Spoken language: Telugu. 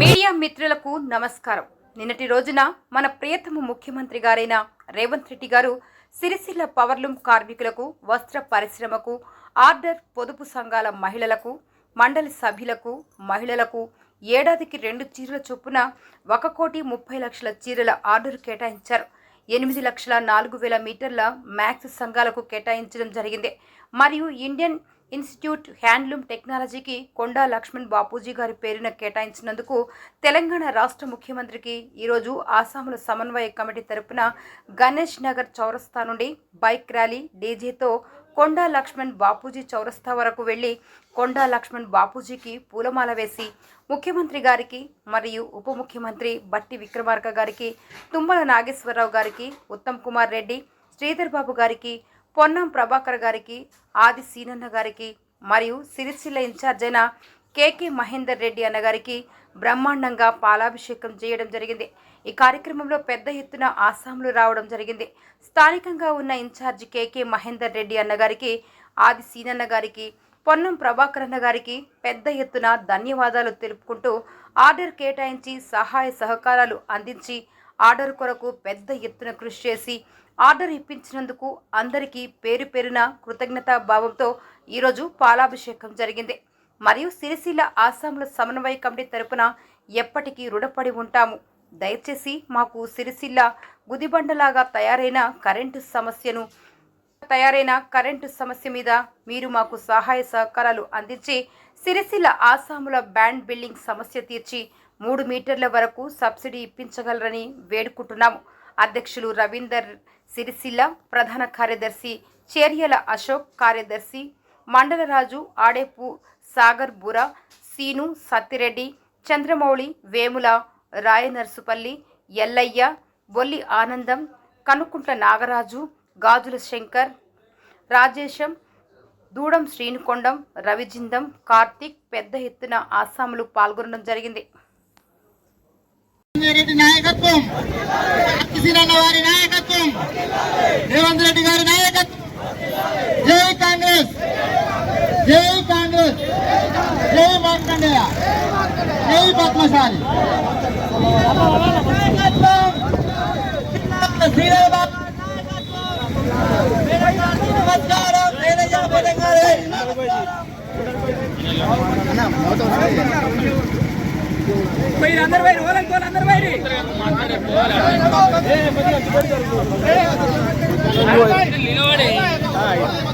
మీడియా మిత్రులకు నమస్కారం. నిన్నటి రోజున మన ప్రియతమ ముఖ్యమంత్రి గారైన రేవంత్ రెడ్డి గారు సిరిసిల్ల పవర్లూమ్ కార్మికులకు వస్త్ర పరిశ్రమకు ఆర్డర్ పొదుపు సంఘాల మహిళలకు మండలి సభ్యులకు మహిళలకు ఏడాదికి రెండు చీరల చొప్పున ఒక కోటి ముప్పై లక్షల చీరల ఆర్డర్ కేటాయించారు. ఎనిమిది లక్షల నాలుగు వేల మీటర్ల మ్యాక్స్ సంఘాలకు కేటాయించడం జరిగింది. మరియు ఇండియన్ ఇన్స్టిట్యూట్ హ్యాండ్లూమ్ టెక్నాలజీకి కొండా లక్ష్మణ్ బాపూజీ గారి పేరున కేటాయించినందుకు తెలంగాణ రాష్ట్ర ముఖ్యమంత్రికి ఈరోజు ఆసాముల సమన్వయ కమిటీ తరపున గణేష్ నగర్ చౌరస్తా నుండి బైక్ ర్యాలీ డీజేతో కొండా లక్ష్మణ్ బాపూజీ చౌరస్తా వరకు వెళ్ళి కొండా లక్ష్మణ్ బాపూజీకి పూలమాల వేసి ముఖ్యమంత్రి గారికి మరియు ఉప ముఖ్యమంత్రి బట్టి విక్రమార్క గారికి తుమ్మల నాగేశ్వరరావు గారికి ఉత్తమ్ కుమార్ రెడ్డి శ్రీధర్ బాబు గారికి పొన్నం ప్రభాకర్ గారికి ఆది సీనన్న గారికి మరియు సిరిసిల్ల ఇన్ఛార్జ్ అయిన కేకే మహేందర్ రెడ్డి అన్న గారికి బ్రహ్మాండంగా పాలాభిషేకం చేయడం జరిగింది. ఈ కార్యక్రమంలో పెద్ద ఎత్తున ఆసాములు రావడం జరిగింది. స్థానికంగా ఉన్న ఇన్ఛార్జ్ కేకే మహేందర్ రెడ్డి అన్న గారికి ఆది సీనన్న గారికి పొన్నం ప్రభాకర్ అన్న గారికి పెద్ద ఎత్తున ధన్యవాదాలు తెలుపుకుంటూ ఆర్డర్ కేటాయించి సహాయ సహకారాలు అందించి ఆర్డర్ కొరకు పెద్ద ఎత్తున కృషి చేసి ఆర్డర్ ఇప్పించినందుకు అందరికీ పేరు పేరున కృతజ్ఞతా భావంతో ఈరోజు పాలాభిషేకం జరిగింది. మరియు సిరిసిల్ల ఆసాముల సమన్వయ కమిటీ తరపున ఎప్పటికీ రుణపడి ఉంటాము. దయచేసి మాకు సిరిసిల్ల గుదిబండలాగా తయారైన కరెంటు సమస్యను తయారైన కరెంటు సమస్య మీద మీరు మాకు సహాయ సహకారాలు అందించి సిరిసిల్ల ఆసాముల బ్యాండ్ బిల్డింగ్ సమస్య తీర్చి మూడు మీటర్ల వరకు సబ్సిడీ ఇప్పించగలరని వేడుకుంటున్నాము. అధ్యక్షులు రవీందర్ సిరిసిల్ల ప్రధాన కార్యదర్శి చేర్యల అశోక్ కార్యదర్శి మండలరాజు ఆడేపు సాగర్ బుర సీను సత్తిరెడ్డి చంద్రమౌళి వేముల రాయనర్సుపల్లి ఎల్లయ్య బొల్లి ఆనందం కనుకుంట్ల నాగరాజు గాజుల శంకర్ రాజేశం దూడం శ్రీనుకొండం రవిజిందం కార్తీక్ పెద్ద ఎత్తున ఆసాములు పాల్గొనడం జరిగింది. నాయకత్వం అక్కిసిరన్న వారి నాయకత్వం రేవంత్ రెడ్డి గారి నాయకత్వం జై కాంగ్రెస్ జై కాంగ్రెస్ జై మార్కండేయ జై పద్మశాలి శ్రీరామ్ బాబు నమస్కారం మేనేజర్ పథకాలే పోయి అందరు పోయి ఓలని పోలు అందరు పోయి నిలబడి.